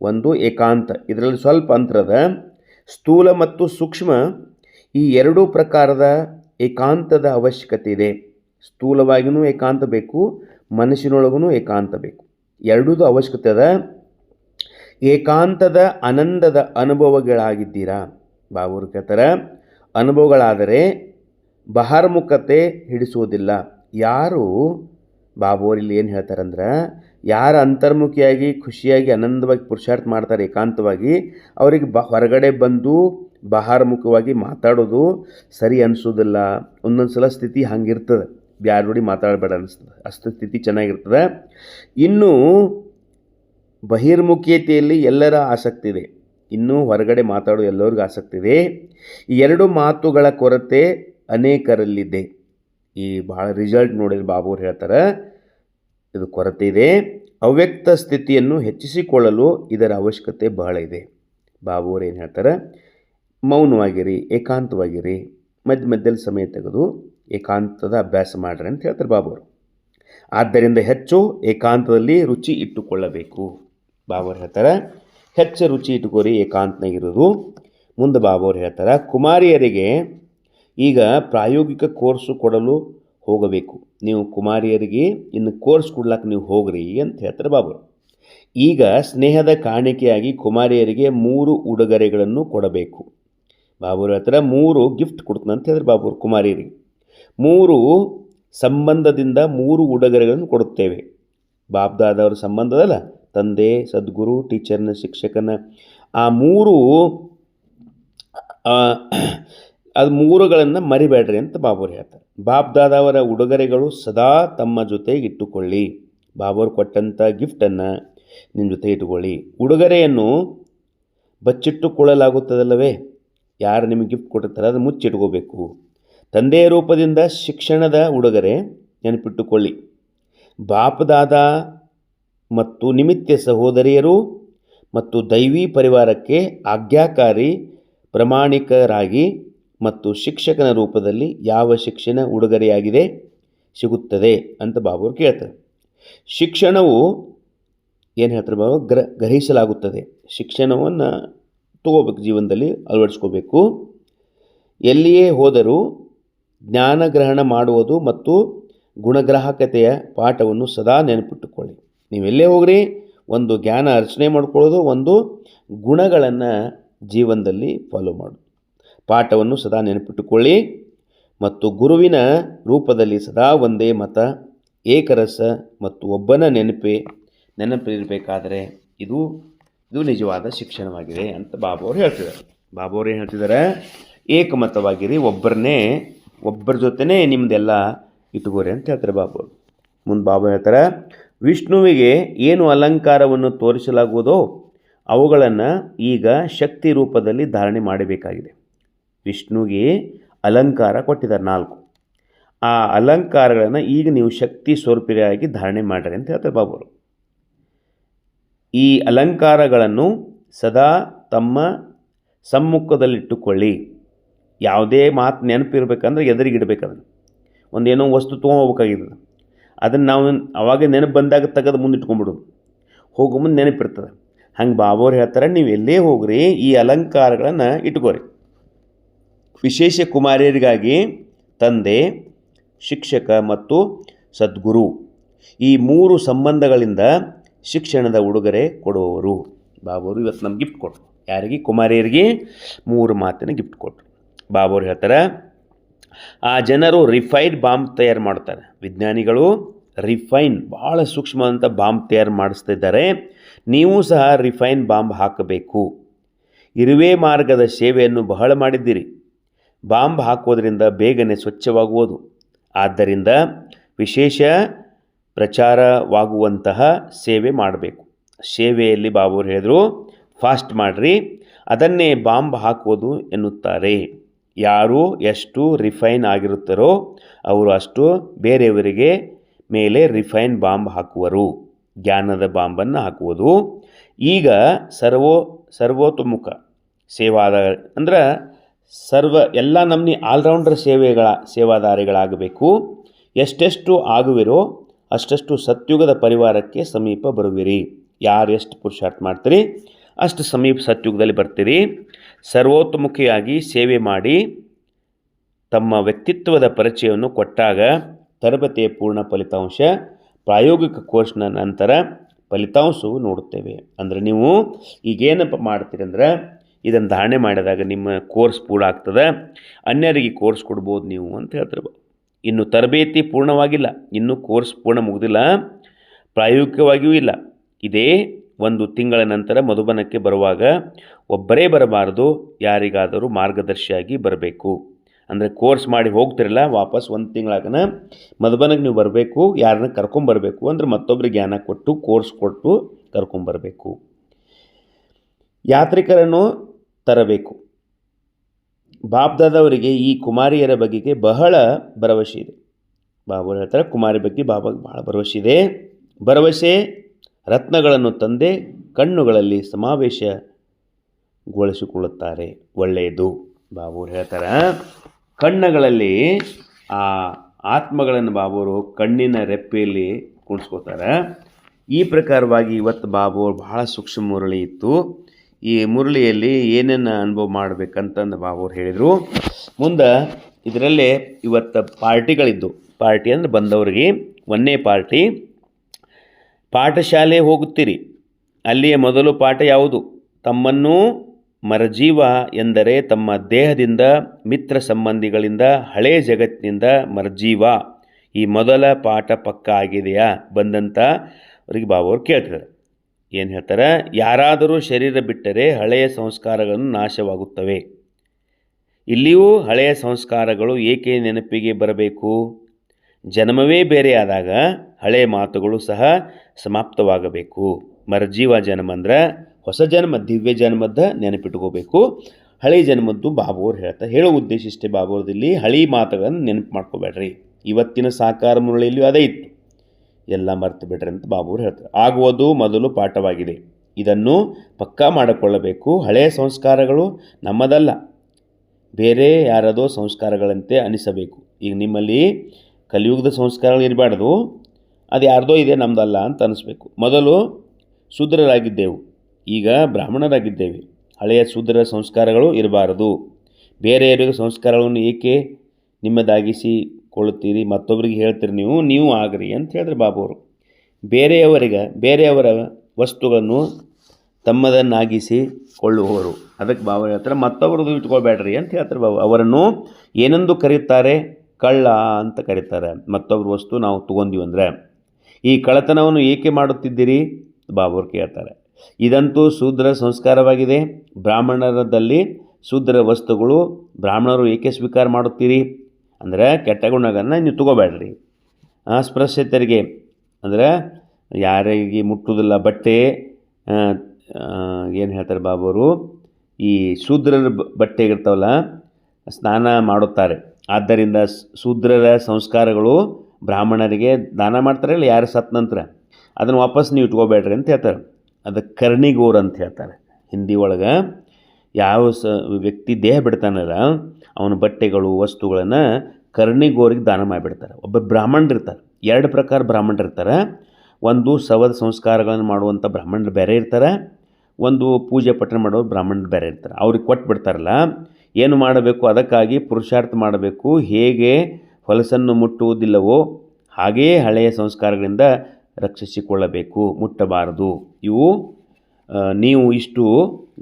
ಒಂದು ಏಕಾಂತ. ಇದರಲ್ಲಿ ಸ್ವಲ್ಪ ಅಂತರದ ಸ್ಥೂಲ ಮತ್ತು ಸೂಕ್ಷ್ಮ ಈ ಎರಡೂ ಪ್ರಕಾರದ ಏಕಾಂತದ ಅವಶ್ಯಕತೆ ಇದೆ. ಸ್ಥೂಲವಾಗಿಯೂ ಏಕಾಂತ ಬೇಕು ಮನಸ್ಸಿನೊಳಗೂ ಏಕಾಂತ ಬೇಕು. ಎರಡೂ ಅವಶ್ಯಕತೆ ಅದ. ಏಕಾಂತದ ಆನಂದದ ಅನುಭವಗಳಾಗಿದ್ದೀರಾ? ಬಾಬುರು ಕೇಳ್ತಾರೆ, ಅನುಭವಗಳಾದರೆ ಬಹಾರ್ಮುಖತೆ ಹಿಡಿಸುವುದಿಲ್ಲ. ಯಾರು ಬಾಬುವರು ಇಲ್ಲಿ ಏನು ಹೇಳ್ತಾರಂದ್ರೆ ಯಾರು ಅಂತರ್ಮುಖಿಯಾಗಿ, ಖುಷಿಯಾಗಿ, ಆನಂದವಾಗಿ ಪುರುಷಾರ್ಥ ಮಾಡ್ತಾರೆ ಏಕಾಂತವಾಗಿ, ಅವ್ರಿಗೆ ಬ, ಹೊರಗಡೆ ಬಂದು ಬಹಾರ್ಮುಖವಾಗಿ ಮಾತಾಡೋದು ಸರಿ ಅನಿಸೋದಿಲ್ಲ. ಒಂದೊಂದು ಸಲ ಸ್ಥಿತಿ ಹಂಗಿರ್ತದೆ. ಯಾರು ನೋಡಿ ಮಾತಾಡಬೇಡ ಅನಿಸ್ತದೆ. ಅಷ್ಟು ಸ್ಥಿತಿ ಚೆನ್ನಾಗಿರ್ತದೆ. ಇನ್ನು ಬಹಿರ್ಮುಖೀಯತೆಯಲ್ಲಿ ಎಲ್ಲರ ಆಸಕ್ತಿ ಇದೆ. ಇನ್ನೂ ಹೊರಗಡೆ ಮಾತಾಡೋ ಎಲ್ಲರಿಗೂ ಆಸಕ್ತಿ ಇದೆ. ಈ ಎರಡು ಮಾತುಗಳ ಕೊರತೆ ಅನೇಕರಲ್ಲಿದೆ. ಈ ಭಾಳ ರಿಸಲ್ಟ್ ನೋಡಿದ್ರೆ ಬಾಬು ಅವ್ರು ಹೇಳ್ತಾರೆ ಇದು ಕೊರತೆ ಇದೆ. ಅವ್ಯಕ್ತ ಸ್ಥಿತಿಯನ್ನು ಹೆಚ್ಚಿಸಿಕೊಳ್ಳಲು ಇದರ ಅವಶ್ಯಕತೆ ಬಹಳ ಇದೆ. ಬಾಬು ಅವ್ರು ಏನು ಹೇಳ್ತಾರೆ? ಮೌನವಾಗಿರಿ, ಏಕಾಂತವಾಗಿರಿ, ಮಧ್ಯ ಮಧ್ಯದಲ್ಲಿ ಸಮಯ ತೆಗೆದು ಏಕಾಂತದ ಅಭ್ಯಾಸ ಮಾಡ್ರಿ ಅಂತ ಹೇಳ್ತಾರೆ ಬಾಬು ಅವರು. ಆದ್ದರಿಂದ ಹೆಚ್ಚು ಏಕಾಂತದಲ್ಲಿ ರುಚಿ ಇಟ್ಟುಕೊಳ್ಳಬೇಕು. ಬಾಬು ಅವ್ರು ಹೇಳ್ತಾರೆ, ಹೆಚ್ಚು ರುಚಿ ಇಟ್ಟುಕೋರಿ ಏಕಾಂತನಾಗಿರೋದು ಮುಂದೆ ಬಾಬು ಅವ್ರು ಹೇಳ್ತಾರೆ, ಕುಮಾರಿಯರಿಗೆ ಈಗ ಪ್ರಾಯೋಗಿಕ ಕೋರ್ಸು ಕೊಡಲು ಹೋಗಬೇಕು. ನೀವು ಕುಮಾರಿಯರಿಗೆ ಇನ್ನು ಕೋರ್ಸ್ ಕೊಡ್ಲಕ್ಕೆ ನೀವು ಹೋಗ್ರಿ ಅಂತ ಹೇಳ್ತಾರೆ ಬಾಬು ಈಗ ಸ್ನೇಹದ ಕಾಣಿಕೆಯಾಗಿ ಕುಮಾರಿಯರಿಗೆ ಮೂರು ಉಡುಗೊರೆಗಳನ್ನು ಕೊಡಬೇಕು. ಬಾಬುರ ಹತ್ರ ಮೂರು ಗಿಫ್ಟ್ ಕೊಡ್ತಾನೆ ಅಂತ ಹೇಳಿದ್ರೆ ಬಾಬುರು ಕುಮಾರಿಯರಿಗೆ. ಮೂರು ಸಂಬಂಧದಿಂದ ಮೂರು ಉಡುಗೊರೆಗಳನ್ನು ಕೊಡುತ್ತೇವೆ. ಬಾಬ್ದಾದವ್ರ ಸಂಬಂಧದಲ್ಲ ತಂದೆ, ಸದ್ಗುರು, ಟೀಚರ್ನ, ಶಿಕ್ಷಕನ, ಆ ಮೂರು ಅದು ಮೂರುಗಳನ್ನು ಮರಿಬೇಡ್ರಿ ಅಂತ ಬಾಬುರು ಹೇಳ್ತಾರೆ. ಬಾಬ್ದಾದವರ ಉಡುಗೊರೆಗಳು ಸದಾ ತಮ್ಮ ಜೊತೆ ಇಟ್ಟುಕೊಳ್ಳಿ ಬಾಬರು ಕೊಟ್ಟಂಥ ಗಿಫ್ಟನ್ನು ನಿಮ್ಮ ಜೊತೆ ಇಟ್ಟುಕೊಳ್ಳಿ. ಉಡುಗೊರೆಯನ್ನು ಬಚ್ಚಿಟ್ಟುಕೊಳ್ಳಲಾಗುತ್ತದಲ್ಲವೇ? ಯಾರು ನಿಮಗೆ ಗಿಫ್ಟ್ ಕೊಟ್ಟಿರ್ತಾರೆ ಅದು ಮುಚ್ಚಿಟ್ಕೋಬೇಕು ತಂದೆಯ ರೂಪದಿಂದ ಶಿಕ್ಷಣದ ಉಡುಗೊರೆ ನೆನಪಿಟ್ಟುಕೊಳ್ಳಿ. ಬಾಪದಾದ ಮತ್ತು ನಿಮಿತ್ತ ಸಹೋದರಿಯರು ಮತ್ತು ದೈವಿ ಪರಿವಾರಕ್ಕೆ ಆಜ್ಞಾಕಾರಿ ಪ್ರಮಾಣಿಕರಾಗಿ ಮತ್ತು ಶಿಕ್ಷಕನ ರೂಪದಲ್ಲಿ ಯಾವ ಶಿಕ್ಷಣ ಉಡುಗೊರೆಯಾಗಿದೆ ಸಿಗುತ್ತದೆ ಅಂತ ಬಾಬುರು ಕೇಳ್ತಾರೆ. ಶಿಕ್ಷಣವು ಏನು ಹೇಳ್ತಾರೆ ಬಾಬು? ಗ್ರ, ಗ್ರಹಿಸಲಾಗುತ್ತದೆ. ಶಿಕ್ಷಣವನ್ನು ತಗೋಬೇಕು, ಜೀವನದಲ್ಲಿ ಅಳವಡಿಸ್ಕೋಬೇಕು. ಎಲ್ಲಿಯೇ ಹೋದರೂ ಜ್ಞಾನಗ್ರಹಣ ಮಾಡುವುದು ಮತ್ತು ಗುಣಗ್ರಾಹಕತೆಯ ಪಾಠವನ್ನು ಸದಾ ನೆನಪಿಟ್ಟುಕೊಳ್ಳಿ. ನೀವೆಲ್ಲೇ ಹೋಗ್ರಿ, ಒಂದು ಜ್ಞಾನ ಅರ್ಚನೆ ಮಾಡ್ಕೊಳ್ಳೋದು, ಒಂದು ಗುಣಗಳನ್ನು ಜೀವನದಲ್ಲಿ ಫಾಲೋ ಮಾಡು. ಪಾಠವನ್ನು ಸದಾ ನೆನಪಿಟ್ಟುಕೊಳ್ಳಿ. ಮತ್ತು ಗುರುವಿನ ರೂಪದಲ್ಲಿ ಸದಾ ಒಂದೇ ಮತ, ಏಕರಸ ಮತ್ತು ಒಬ್ಬನ ನೆನಪೇ ನೆನಪಿರಬೇಕಾದರೆ ಇದು ಇದು ನಿಜವಾದ ಶಿಕ್ಷಣವಾಗಿದೆ ಅಂತ ಬಾಬು ಅವರು ಹೇಳ್ತಿದ್ದಾರೆ. ಬಾಬು ಅವರು ಏನು ಹೇಳ್ತಿದ್ದಾರೆ? ಏಕಮತವಾಗಿರಿ, ಒಬ್ಬರನ್ನೇ, ಒಬ್ಬರ ಜೊತೆನೇ ನಿಮ್ಮದೆಲ್ಲ ಇಟ್ಕೋರಿ ಅಂತ ಹೇಳ್ತಾರೆ ಬಾಬು ಮುಂದೆ ಬಾಬು ಹೇಳ್ತಾರೆ, ವಿಷ್ಣುವಿಗೆ ಏನು ಅಲಂಕಾರವನ್ನು ತೋರಿಸಲಾಗುವುದೋ ಅವುಗಳನ್ನು ಈಗ ಶಕ್ತಿ ರೂಪದಲ್ಲಿ ಧಾರಣೆ ಮಾಡಬೇಕಾಗಿದೆ. ವಿಷ್ಣುವಿಗೆ ಅಲಂಕಾರ ಕೊಟ್ಟಿದ್ದಾರೆ ನಾಲ್ಕು. ಆ ಅಲಂಕಾರಗಳನ್ನು ಈಗ ನೀವು ಶಕ್ತಿ ಸ್ವರೂಪಿಯಾಗಿ ಧಾರಣೆ ಮಾಡಿರಿ ಅಂತ ಹೇಳ್ತಾರೆ ಬಾಬುರು ಈ ಅಲಂಕಾರಗಳನ್ನು ಸದಾ ತಮ್ಮ ಸಮ್ಮುಖದಲ್ಲಿಟ್ಟುಕೊಳ್ಳಿ. ಯಾವುದೇ ಮಾತು ನೆನಪಿರ್ಬೇಕಂದ್ರೆ ಎದುರಿಗಿಡ್ಬೇಕು ಒಂದೇನೋ ವಸ್ತು ತೊಗೊಬೇಕಾಗಿರ್ತದೆ ಅದನ್ನು ನಾವು ಅವಾಗ ನೆನಪು ಬಂದಾಗ ತೆಗೆದು ಮುಂದೆ ಇಟ್ಕೊಂಡ್ಬಿಡೋದು. ಹೋಗೋ ಮುಂದೆ ನೆನಪಿರ್ತದೆ. ಹಂಗೆ ಬಾಬೋರು ಹೇಳ್ತಾರೆ ನೀವು ಎಲ್ಲೇ ಹೋಗ್ರಿ, ಈ ಅಲಂಕಾರಗಳನ್ನು ಇಟ್ಕೋರಿ. ವಿಶೇಷ ಕುಮಾರಿಯರಿಗಾಗಿ ತಂದೆ, ಶಿಕ್ಷಕ ಮತ್ತು ಸದ್ಗುರು. ಈ ಮೂರು ಸಂಬಂಧಗಳಿಂದ ಶಿಕ್ಷಣದ ಉಡುಗೊರೆ ಕೊಡುವವರು. ಬಾಬವರು ಇವತ್ತು ನಮ್ಗೆ ಗಿಫ್ಟ್ ಕೊಟ್ಟರು ಯಾರಿಗೆ? ಕುಮಾರಿಯರಿಗೆ ಮೂರು ಮಾತಿನ ಗಿಫ್ಟ್ ಕೊಟ್ಟರು ಬಾಬುರು ಹೇಳ್ತಾರೆ, ಆ ಜನರು ರಿಫೈನ್ಡ್ ಬಾಂಬ್ ತಯಾರು ಮಾಡ್ತಾರೆ. ವಿಜ್ಞಾನಿಗಳು ರಿಫೈನ್ ಭಾಳ ಸೂಕ್ಷ್ಮವಾದಂಥ ಬಾಂಬ್ ತಯಾರು ಮಾಡಿಸ್ತಿದ್ದಾರೆ. ನೀವು ಸಹ ರಿಫೈನ್ ಬಾಂಬ್ ಹಾಕಬೇಕು. ಇರುವೆ ಮಾರ್ಗದ ಸೇವೆಯನ್ನು ಬಹಳ ಮಾಡಿದ್ದೀರಿ. ಬಾಂಬ್ ಹಾಕೋದರಿಂದ ಬೇಗನೆ ಸ್ವಚ್ಛವಾಗುವುದು. ಆದ್ದರಿಂದ ವಿಶೇಷ ಪ್ರಚಾರವಾಗುವಂತಹ ಸೇವೆ ಮಾಡಬೇಕು. ಸೇವೆಯಲ್ಲಿ ಬಾಬುರು ಹೇಳಿದರು, ಫಾಸ್ಟ್ ಮಾಡಿರಿ, ಅದನ್ನೇ ಬಾಂಬ್ ಹಾಕುವುದು ಎನ್ನುತ್ತಾರೆ. ಯಾರು ಎಷ್ಟು ರಿಫೈನ್ ಆಗಿರುತ್ತಾರೋ ಅವರು ಅಷ್ಟು ಬೇರೆಯವರಿಗೆ ಮೇಲೆ ರಿಫೈನ್ ಬಾಂಬ್ ಹಾಕುವರು. ಜ್ಞಾನದ ಬಾಂಬನ್ನು ಹಾಕುವುದು. ಈಗ ಸರ್ವೋ ಸರ್ವೋತೋಮುಖ ಸೇವಾದ, ಅಂದ್ರೆ ಸರ್ವ ಎಲ್ಲ ನಮ್ಮನಿ ಆಲ್ರೌಂಡರ್ ಸೇವೆಗಳ ಸೇವಾದಾರಿಗಳಾಗಬೇಕು. ಎಷ್ಟೆಷ್ಟು ಆಗುವಿರೋ ಅಷ್ಟೆಷ್ಟು ಸತ್ಯುಗದ ಪರಿವಾರಕ್ಕೆ ಸಮೀಪ ಬರುವಿರಿ. ಯಾರು ಎಷ್ಟು ಪುರುಷಾರ್ಥ ಮಾಡ್ತೀರಿ, ಅಷ್ಟು ಸಮೀಪ ಸತ್ಯುಗದಲ್ಲಿ ಬರ್ತೀರಿ. ಸರ್ವೋತ್ಮುಖಿಯಾಗಿ ಸೇವೆ ಮಾಡಿ ತಮ್ಮ ವ್ಯಕ್ತಿತ್ವದ ಪರಿಚಯವನ್ನು ಕೊಟ್ಟಾಗ ತರಬೇತಿಯ ಪೂರ್ಣ ಫಲಿತಾಂಶ, ಪ್ರಾಯೋಗಿಕ ಕೋರ್ಸ್ನ ನಂತರ ಫಲಿತಾಂಶವು ನೋಡುತ್ತೇವೆ. ಅಂದರೆ ನೀವು ಈಗೇನಪ್ಪ ಮಾಡ್ತೀರಿ ಅಂದ್ರೆ ಇದನ್ನು ಧಾರಣೆ ಮಾಡಿದಾಗ ನಿಮ್ಮ ಕೋರ್ಸ್ ಪೂರ್ಣ ಆಗ್ತದೆ. ಅನ್ಯರಿಗೆ ಕೋರ್ಸ್ ಕೊಡ್ಬೋದು ನೀವು ಅಂತ ಹೇಳ್ತಾರೆ ಇನ್ನು ತರಬೇತಿ ಪೂರ್ಣವಾಗಿಲ್ಲ. ಇನ್ನೂ ಕೋರ್ಸ್ ಪೂರ್ಣ ಮುಗಿದಿಲ್ಲ. ಪ್ರಾಯೋಗಿಕವಾಗಿಯೂ ಇಲ್ಲ. ಇದೇ ಒಂದು ತಿಂಗಳ ನಂತರ ಮಧುಬನಕ್ಕೆ ಬರುವಾಗ ಒಬ್ಬರೇ ಬರಬಾರದು, ಯಾರಿಗಾದರೂ ಮಾರ್ಗದರ್ಶಿಯಾಗಿ ಬರಬೇಕು. ಅಂದರೆ ಕೋರ್ಸ್ ಮಾಡಿ ಹೋಗ್ತಿರಲ್ಲ, ವಾಪಸ್ ಒಂದು ತಿಂಗಳಾಗನ ಮಧುಬನಕ್ಕೆ ನೀವು ಬರಬೇಕು, ಯಾರನ್ನ ಕರ್ಕೊಂಬರಬೇಕು ಅಂದ್ರೆ ಮತ್ತೊಬ್ಬರಿಗೆ ಜ್ಞಾನ ಕೊಟ್ಟು, ಕೋರ್ಸ್ ಕೊಟ್ಟು ಕರ್ಕೊಂಬರಬೇಕು ಯಾತ್ರಿಕರನ್ನು ತರಬೇಕು. ಬಾಬ್ದಾದವರಿಗೆ ಈ ಕುಮಾರಿಯರ ಬಗೆಗೆ ಬಹಳ ಭರವಸೆ ಇದೆ. ಬಾಬು ಹೇಳ್ತಾರೆ, ಕುಮಾರಿ ಬಗ್ಗೆ ಬಾಬಾಗೆ ಬಹಳ ಭರವಸೆ ಇದೆ. ಭರವಸೆ, ರತ್ನಗಳನ್ನು ತಂದೆ ಕಣ್ಣುಗಳಲ್ಲಿ ಸಮಾವೇಶಗೊಳಿಸಿಕೊಳ್ಳುತ್ತಾರೆ. ಒಳ್ಳೆಯದು ಬಾಬು ಹೇಳ್ತಾರೆ. ಕಣ್ಣುಗಳಲ್ಲಿ, ಆ ಆತ್ಮಗಳನ್ನು ಬಾಬೂರು ಕಣ್ಣಿನ ರೆಪ್ಪೆಯಲ್ಲಿ ಕುಣಿಸ್ಕೋತಾರೆ ಈ ಪ್ರಕಾರವಾಗಿ ಇವತ್ತು ಬಾಬು ಬಹಳ ಸೂಕ್ಷ್ಮ ಮುರಳಿ ಇತ್ತು. ಈ ಮುರಳಿಯಲ್ಲಿ ಏನೇನು ಅನುಭವ ಮಾಡ್ಬೇಕಂತಂದು ಅವ್ರು ಹೇಳಿದರು. ಮುಂದೆ ಇದರಲ್ಲೇ ಇವತ್ತು ಪಾರ್ಟಿಗಳಿದ್ದು. ಪಾರ್ಟಿ ಅಂದ್ರೆ ಬಂದವರಿಗೆ ಒಂದೇ ಪಾರ್ಟಿ. ಪಾಠಶಾಲೆ ಹೋಗುತ್ತೀರಿ. ಅಲ್ಲಿಯ ಮೊದಲು ಪಾಠ ಯಾವುದು? ತಮ್ಮನ್ನು ಮರಜೀವ ಎಂದರೆ ತಮ್ಮ ದೇಹದಿಂದ, ಮಿತ್ರ ಸಂಬಂಧಿಗಳಿಂದ, ಹಳೆ ಜಗತ್ತಿನಿಂದ ಮರಜೀವ. ಈ ಮೊದಲ ಪಾಠ ಪಕ್ಕ ಆಗಿದೆಯಾ? ಬಂದಂಥ ಅವರಿಗೆ ಬಾಬು ಕೇಳ್ತಿದ್ದಾರೆ. ಏನು ಹೇಳ್ತಾರೆ? ಯಾರಾದರೂ ಶರೀರ ಬಿಟ್ಟರೆ ಹಳೆಯ ಸಂಸ್ಕಾರಗಳನ್ನು ನಾಶವಾಗುತ್ತವೆ. ಇಲ್ಲಿಯೂ ಹಳೆಯ ಸಂಸ್ಕಾರಗಳು ಏಕೆ ನೆನಪಿಗೆ ಬರಬೇಕು? ಜನ್ಮವೇ ಬೇರೆ ಆದಾಗ ಹಳೆಯ ಮಾತುಗಳು ಸಹ ಸಮಾಪ್ತವಾಗಬೇಕು. ಮರಜೀವ ಜನ್ಮ ಅಂದ್ರೆ ಹೊಸ ಜನ್ಮ, ದಿವ್ಯ ಜನ್ಮದ ನೆನಪಿಟ್ಕೋಬೇಕು. ಹಳೆ ಜನ್ಮದ್ದು ಬಾಬು ಅವ್ರು ಹೇಳ್ತಾರೆ. ಹೇಳೋ ಉದ್ದೇಶ ಇಷ್ಟೇ ಬಾಬುವರದಲ್ಲಿ ಹಳಿ ಮಾತುಗಳನ್ನು ನೆನಪು ಮಾಡ್ಕೋಬೇಡ್ರಿ. ಇವತ್ತಿನ ಸಾಕಾರ ಮುರಳಿಯಲ್ಲಿಯೂ ಅದೇ ಇತ್ತು. ಎಲ್ಲ ಮರೆತು ಬಿಟ್ರೆ ಅಂತ ಬಾಬೂರು ಹೇಳ್ತಾರೆ. ಆಗುವುದು ಮೊದಲು ಪಾಠವಾಗಿದೆ. ಇದನ್ನು ಪಕ್ಕಾ ಮಾಡಿಕೊಳ್ಳಬೇಕು. ಹಳೆಯ ಸಂಸ್ಕಾರಗಳು ನಮ್ಮದಲ್ಲ. ಬೇರೆ ಯಾರದೋ ಸಂಸ್ಕಾರಗಳಂತೆ ಅನಿಸಬೇಕು. ಈಗ ನಿಮ್ಮಲ್ಲಿ ಕಲಿಯುಗದ ಸಂಸ್ಕಾರಗಳು ಇರಬಾರ್ದು. ಅದು ಯಾರ್ದೋ ಇದೆ ನಮ್ಮದಲ್ಲ ಅಂತ ಅನಿಸ್ಬೇಕು. ಮೊದಲು ಶೂದ್ರರಾಗಿದ್ದೆವು. ಈಗ ಬ್ರಾಹ್ಮಣರಾಗಿದ್ದೇವೆ. ಹಳೆಯ ಶೂದ್ರ ಸಂಸ್ಕಾರಗಳು ಇರಬಾರದು. ಬೇರೆಯವರಿಗೆ ಸಂಸ್ಕಾರಗಳನ್ನು ಏಕೆ ನಿಮ್ಮದಾಗಿಸಿಕೊಳ್ಳುತ್ತೀರಿ ಮತ್ತೊಬ್ಬರಿಗೆ ಹೇಳ್ತೀರಿ ನೀವು ನೀವು ಆಗ್ರಿ ಅಂತ ಹೇಳಿದ್ರೆ ಬಾಬು ಅವರು ಬೇರೆಯವರಿಗೆ, ಬೇರೆಯವರ ವಸ್ತುಗಳನ್ನು ತಮ್ಮದನ್ನಾಗಿಸಿ ಕೊಳ್ಳುವವರು. ಅದಕ್ಕೆ ಬಾಬು ಹೇಳ್ತಾರೆ, ಮತ್ತೊಬ್ಬರದು ಇಟ್ಕೊಳ್ಬೇಡ್ರಿ ಅಂತ ಹೇಳ್ತಾರೆ ಬಾಬು. ಅವರನ್ನು ಏನೆಂದು ಕರೀತಾರೆ ಕಳ್ಳ ಅಂತ ಕರೀತಾರೆ. ಮತ್ತೊಬ್ಬರ ವಸ್ತು ನಾವು ತೊಗೊಂಡಿವಿ ಅಂದರೆ. ಈ ಕಳ್ಳತನವನ್ನು ಏಕೆ ಮಾಡುತ್ತಿದ್ದೀರಿ? ಬಾಬುರು ಕೇಳ್ತಾರೆ. ಇದಂತೂ ಶೂದ್ರ ಸಂಸ್ಕಾರವಾಗಿದೆ. ಬ್ರಾಹ್ಮಣರದಲ್ಲಿ ಶೂದ್ರ ವಸ್ತುಗಳು ಬ್ರಾಹ್ಮಣರು ಏಕೆ ಸ್ವೀಕಾರ ಮಾಡುತ್ತೀರಿ? ಅಂದರೆ ಕೆಟ್ಟ ಗುಣಗಳನ್ನು ನೀವು ತಗೋಬೇಡ್ರಿ. ಅಸ್ಪೃಶ್ಯತರಿಗೆ ಅಂದರೆ ಯಾರಿಗೆ ಮುಟ್ಟುವುದಿಲ್ಲ ಬಟ್ಟೆ ಏನು ಹೇಳ್ತಾರೆ ಬಾಬುವರು ಈ ಶೂದ್ರರ ಬಟ್ಟೆ ಇರ್ತವಲ್ಲ, ಸ್ನಾನ ಮಾಡುತ್ತಾರೆ. ಆದ್ದರಿಂದ ಶೂದ್ರರ ಸಂಸ್ಕಾರಗಳು ಬ್ರಾಹ್ಮಣರಿಗೆ ದಾನ ಮಾಡ್ತಾರಲ್ಲ ಯಾರು ಸತ್ ನಂತರ? ಅದನ್ನು ವಾಪಸ್ ನೀವು ಇಟ್ಕೋಬೇಡ್ರಿ ಅಂತ ಹೇಳ್ತಾರೆ. ಅದು ಕರ್ಣಿಗೋರ್ ಅಂತ ಹೇಳ್ತಾರೆ. ಹಿಂದಿ ಒಳಗೆ ಯಾವ ಸ, ವ್ಯಕ್ತಿ ದೇಹ ಬಿಡ್ತಾನಲ್ಲ, ಅವನ ಬಟ್ಟೆಗಳು, ವಸ್ತುಗಳನ್ನು ಕರ್ಣಿಗೋರಿಗೆ ದಾನ ಮಾಡಿಬಿಡ್ತಾರೆ. ಒಬ್ಬ ಬ್ರಾಹ್ಮಣರು ಇರ್ತಾರೆ ಎರಡು ಪ್ರಕಾರ ಬ್ರಾಹ್ಮಣರು ಇರ್ತಾರೆ ಒಂದು ಸವದ ಸಂಸ್ಕಾರಗಳನ್ನು ಮಾಡುವಂಥ ಬ್ರಾಹ್ಮಣರು ಬೇರೆ ಇರ್ತಾರೆ. ಒಂದು ಪೂಜೆ ಪಠಣ ಮಾಡುವ ಬ್ರಾಹ್ಮಣರು ಬೇರೆ ಇರ್ತಾರೆ. ಅವ್ರಿಗೆ ಕೊಟ್ಟು ಬಿಡ್ತಾರಲ್ಲ, ಏನು ಮಾಡಬೇಕು, ಅದಕ್ಕಾಗಿ ಪುರುಷಾರ್ಥ ಮಾಡಬೇಕು, ಹೇಗೆ ಹೊಲಸನ್ನು ಮುಟ್ಟುವುದಿಲ್ಲವೋ ಹಾಗೆಯೇ ಹಳೆಯ ಸಂಸ್ಕಾರಗಳಿಂದ ರಕ್ಷಿಸಿಕೊಳ್ಳಬೇಕು, ಮುಟ್ಟಬಾರದು. ಇವು ನೀವು ಇಷ್ಟು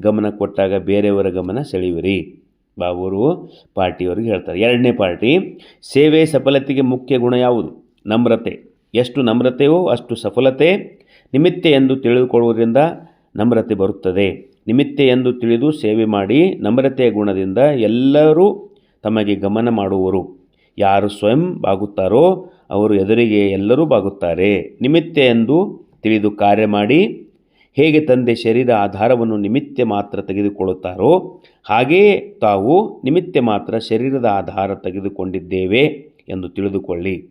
ಗಮನ ಕೊಟ್ಟಾಗ ಬೇರೆಯವರ ಗಮನ ಸೆಳೆಯುವಿರಿ. ಬಾಬುರು ಪಾರ್ಟಿಯವ್ರಿಗೆ ಹೇಳ್ತಾರೆ. ಎರಡನೇ ಪಾರ್ಟಿ, ಸೇವೆ ಸಫಲತೆಗೆ ಮುಖ್ಯ ಗುಣ ಯಾವುದು? ನಮ್ರತೆ. ಎಷ್ಟು ನಮ್ರತೆಯೋ ಅಷ್ಟು ಸಫಲತೆ. ನಿಮಿತ್ತೆ ಎಂದು ತಿಳಿದುಕೊಳ್ಳುವುದರಿಂದ ನಮ್ರತೆ ಬರುತ್ತದೆ. ನಿಮಿತ್ತೆ ಎಂದು ತಿಳಿದು ಸೇವೆ ಮಾಡಿ ನಮ್ರತೆಯ ಗುಣದಿಂದ ಎಲ್ಲರೂ ತಮಗೆ ಗಮನ ಮಾಡುವರು. ಯಾರು ಸ್ವಯಂ ಬಾಗುತ್ತಾರೋ ಅವರು ಎದುರಿಗೆ ಎಲ್ಲರೂ ಬಾಗುತ್ತಾರೆ. ನಿಮಿತ್ತೆ ಎಂದು ತಿಳಿದು ಕಾರ್ಯ ಮಾಡಿ ಹೇಗೆ ತಂದೆ ಶರೀರ ಆಧಾರವನ್ನು ನಿಮಿತ್ತ ಮಾತ್ರ ತೆಗೆದುಕೊಳ್ಳುತ್ತಾರೋ ಹಾಗೆಯೇ ತಾವು ನಿಮಿತ್ತ ಮಾತ್ರ ಶರೀರದ ಆಧಾರ ತೆಗೆದುಕೊಂಡಿದ್ದೇವೆ ಎಂದು ತಿಳಿದುಕೊಳ್ಳಿ.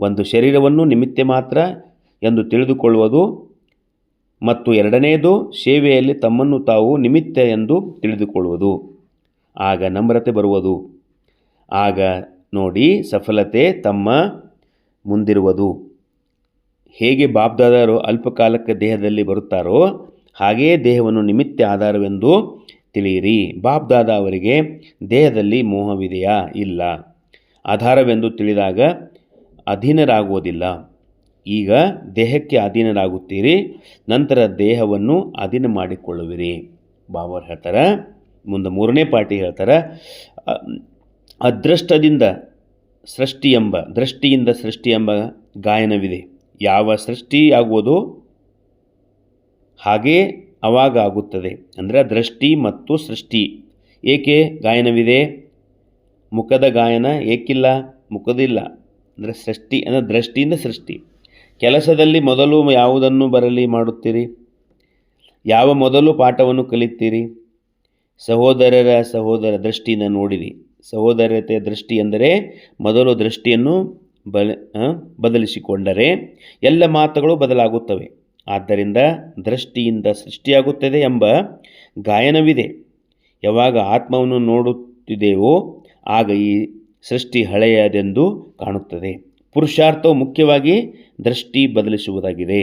ಒಂದು ಶರೀರವನ್ನು ನಿಮಿತ್ತ ಮಾತ್ರ ಎಂದು ತಿಳಿದುಕೊಳ್ಳುವುದು ಮತ್ತು ಎರಡನೆಯದು ಸೇವೆಯಲ್ಲಿ ತಮ್ಮನ್ನು ತಾವು ನಿಮಿತ್ತ ಎಂದು ತಿಳಿದುಕೊಳ್ಳುವುದು. ಆಗ ನಮ್ರತೆ ಬರುವುದು. ಆಗ ನೋಡಿ ಸಫಲತೆ ತಮ್ಮ ಮುಂದಿರುವುದು. ಹೇಗೆ ಬಾಬ್ದಾದರು ಅಲ್ಪಕಾಲಕ್ಕೆ ದೇಹದಲ್ಲಿ ಬರುತ್ತಾರೋ ಹಾಗೆಯೇ ದೇಹವನ್ನು ನಿಮಿತ್ತ ಆಧಾರವೆಂದು ತಿಳಿಯಿರಿ. ಬಾಬ್ದಾದ ಅವರಿಗೆ ದೇಹದಲ್ಲಿ ಮೋಹವಿದೆಯಾ? ಇಲ್ಲ. ಆಧಾರವೆಂದು ತಿಳಿದಾಗ ಅಧೀನರಾಗುವುದಿಲ್ಲ. ಈಗ ದೇಹಕ್ಕೆ ಅಧೀನರಾಗುತ್ತೀರಿ, ನಂತರ ದೇಹವನ್ನು ಅಧೀನ ಮಾಡಿಕೊಳ್ಳುವಿರಿ. ಬಾಬರ್ ಹೇಳ್ತಾರೆ, ಮುಂದೆ ಮೂರನೇ ಪಾಟಿ ಹೇಳ್ತಾರೆ ಅದೃಷ್ಟದಿಂದ ಸೃಷ್ಟಿ ಎಂಬ ದೃಷ್ಟಿಯಿಂದ ಸೃಷ್ಟಿ ಎಂಬ ಗಾಯನವಿದೆ. ಯಾವ ಸೃಷ್ಟಿ ಆಗುವುದು ಹಾಗೇ ಅವಾಗ ಆಗುತ್ತದೆ ಅಂದರೆ ದೃಷ್ಟಿ ಮತ್ತು ಸೃಷ್ಟಿ. ಏಕೆ ಗಾಯನವಿದೆ? ಮುಖದ ಗಾಯನ ಏಕಿಲ್ಲ, ಮುಖದಿಲ್ಲ. ಅಂದರೆ ಸೃಷ್ಟಿ, ಅಂದರೆ ದೃಷ್ಟಿಯಿಂದ ಸೃಷ್ಟಿ. ಕೆಲಸದಲ್ಲಿ ಮೊದಲು ಯಾವುದನ್ನು ಬರಲಿ ಮಾಡುತ್ತೀರಿ? ಯಾವ ಮೊದಲು ಪಾಠವನ್ನು ಕಲಿತೀರಿ ಸಹೋದರರ ಸಹೋದರ ದೃಷ್ಟಿಯಿಂದ ನೋಡಿರಿ. ಸಹೋದರತೆಯ ದೃಷ್ಟಿ ಎಂದರೆ ಮೊದಲು ದೃಷ್ಟಿಯನ್ನು ಬಲ ಬದಲಿಸಿಕೊಂಡರೆ ಎಲ್ಲ ಮಾತುಗಳು ಬದಲಾಗುತ್ತವೆ. ಆದ್ದರಿಂದ ದೃಷ್ಟಿಯಿಂದ ಸೃಷ್ಟಿಯಾಗುತ್ತದೆ ಎಂಬ ಗಾಯನವಿದೆ. ಯಾವಾಗ ಆತ್ಮವನ್ನು ನೋಡುತ್ತಿದೆಯೋ ಆಗ ಈ ಸೃಷ್ಟಿ ಹಳೆಯದೆಂದು ಕಾಣುತ್ತದೆ. ಪುರುಷಾರ್ಥವು ಮುಖ್ಯವಾಗಿ ದೃಷ್ಟಿ ಬದಲಿಸುವುದಾಗಿದೆ.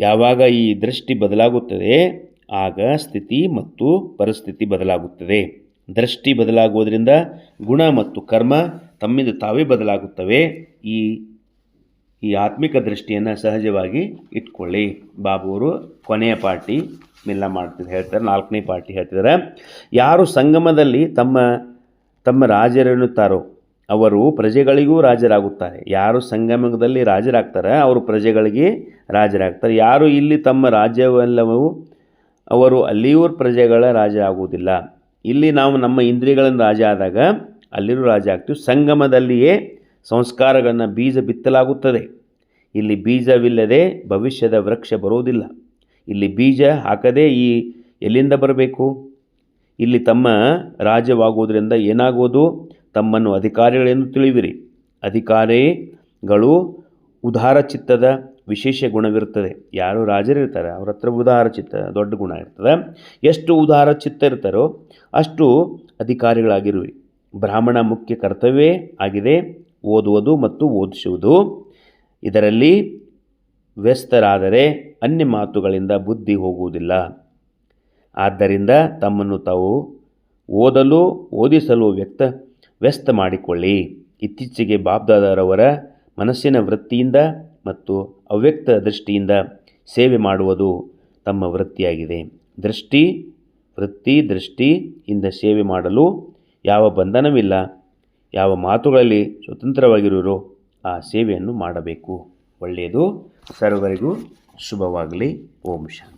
ಯಾವಾಗ ಈ ದೃಷ್ಟಿ ಬದಲಾಗುತ್ತದೆ ಆಗ ಸ್ಥಿತಿ ಮತ್ತು ಪರಿಸ್ಥಿತಿ ಬದಲಾಗುತ್ತದೆ. ದೃಷ್ಟಿ ಬದಲಾಗುವುದರಿಂದ ಗುಣ ಮತ್ತು ಕರ್ಮ ತಮ್ಮಿಂದ ತಾವೇ ಬದಲಾಗುತ್ತವೆ. ಈ ಈ ಆತ್ಮಿಕ ದೃಷ್ಟಿಯನ್ನು ಸಹಜವಾಗಿ ಇಟ್ಕೊಳ್ಳಿ. ಬಾಬುವರು ಕೊನೆಯ ಪಾರ್ಟಿ ಮಿಲ್ಲ ಮಾಡ್ತಿದ್ದು ಹೇಳ್ತಾರೆ, ನಾಲ್ಕನೇ ಪಾರ್ಟಿ ಹೇಳ್ತಿದ್ದಾರೆ. ಯಾರು ಸಂಗಮದಲ್ಲಿ ತಮ್ಮ ತಮ್ಮ ರಾಜರೆನ್ನುತ್ತಾರೋ ಅವರು ಪ್ರಜೆಗಳಿಗೂ ರಾಜರಾಗುತ್ತಾರೆ. ಯಾರು ಸಂಗಮದಲ್ಲಿ ರಾಜರಾಗ್ತಾರೆ ಅವರು ಪ್ರಜೆಗಳಿಗೆ ರಾಜರಾಗ್ತಾರೆ. ಯಾರು ಇಲ್ಲಿ ತಮ್ಮ ರಾಜ್ಯವೆಲ್ಲವೂ ಅವರು ಅಲ್ಲಿಯೂ ಪ್ರಜೆಗಳ ರಾಜ ಆಗುವುದಿಲ್ಲ ಇಲ್ಲಿ ನಾವು ನಮ್ಮ ಇಂದ್ರಿಯಗಳನ್ನು ರಾಜ ಆದಾಗ ಅಲ್ಲಿಯೂ ರಾಜ ಆಗ್ತೀವಿ ಸಂಗಮದಲ್ಲಿಯೇ ಸಂಸ್ಕಾರಗಳನ್ನು ಬೀಜ ಬಿತ್ತಲಾಗುತ್ತದೆ. ಇಲ್ಲಿ ಬೀಜವಿಲ್ಲದೆ ಭವಿಷ್ಯದ ವೃಕ್ಷ ಬರೋದಿಲ್ಲ ಇಲ್ಲಿ ಬೀಜ ಹಾಕದೇ ಈ ಎಲ್ಲಿಂದ ಬರಬೇಕು? ಇಲ್ಲಿ ತಮ್ಮ ರಾಜ್ಯವಾಗುವುದರಿಂದ ಏನಾಗುವುದು? ತಮ್ಮನ್ನು ಅಧಿಕಾರಿಗಳೆಂದು ತಿಳಿವಿರಿ. ಅಧಿಕಾರಿಗಳು ಉದಾರ ಚಿತ್ತದ ವಿಶೇಷ ಗುಣವಿರುತ್ತದೆ. ಯಾರು ರಾಜರಿರ್ತಾರೆ ಅವ್ರ ಹತ್ರ ಉದಾರ ಚಿತ್ತ, ದೊಡ್ಡ ಗುಣ ಇರ್ತದೆ. ಎಷ್ಟು ಉದಾರ ಚಿತ್ತ ಇರ್ತಾರೋ ಅಷ್ಟು ಅಧಿಕಾರಿಗಳಾಗಿರುವಿ. ಬ್ರಾಹ್ಮಣ ಮುಖ್ಯ ಕರ್ತವ್ಯ ಆಗಿದೆ. ಓದುವುದು ಮತ್ತು ಓದಿಸುವುದು. ಇದರಲ್ಲಿ ವ್ಯಸ್ತರಾದರೆ ಅನ್ಯ ಮಾತುಗಳಿಂದ ಬುದ್ಧಿ ಹೋಗುವುದಿಲ್ಲ. ಆದ್ದರಿಂದ ತಮ್ಮನ್ನು ತಾವು ಓದಲು, ಓದಿಸಲು ವ್ಯಕ್ತ, ವ್ಯಸ್ತ ಮಾಡಿಕೊಳ್ಳಿ. ಇತ್ತೀಚೆಗೆ ಬಾಬ್ದಾದರವರ ಮನಸ್ಸಿನ ವೃತ್ತಿಯಿಂದ ಮತ್ತು ಅವ್ಯಕ್ತ ದೃಷ್ಟಿಯಿಂದ ಸೇವೆ ಮಾಡುವುದು ತಮ್ಮ ವೃತ್ತಿಯಾಗಿದೆ. ದೃಷ್ಟಿ, ವೃತ್ತಿ ದೃಷ್ಟಿಯಿಂದ ಸೇವೆ ಮಾಡಲು ಯಾವ ಬಂಧನವಿಲ್ಲ ಯಾವ ಮಾತುಗಳಲ್ಲಿ ಸ್ವತಂತ್ರವಾಗಿರುವರೋ ಆ ಸೇವೆಯನ್ನು ಮಾಡಬೇಕು. ಒಳ್ಳೆಯದು. ಸರ್ವರಿಗೂ ಶುಭವಾಗಲಿ. ಓಂ ಶಾಂತಿ.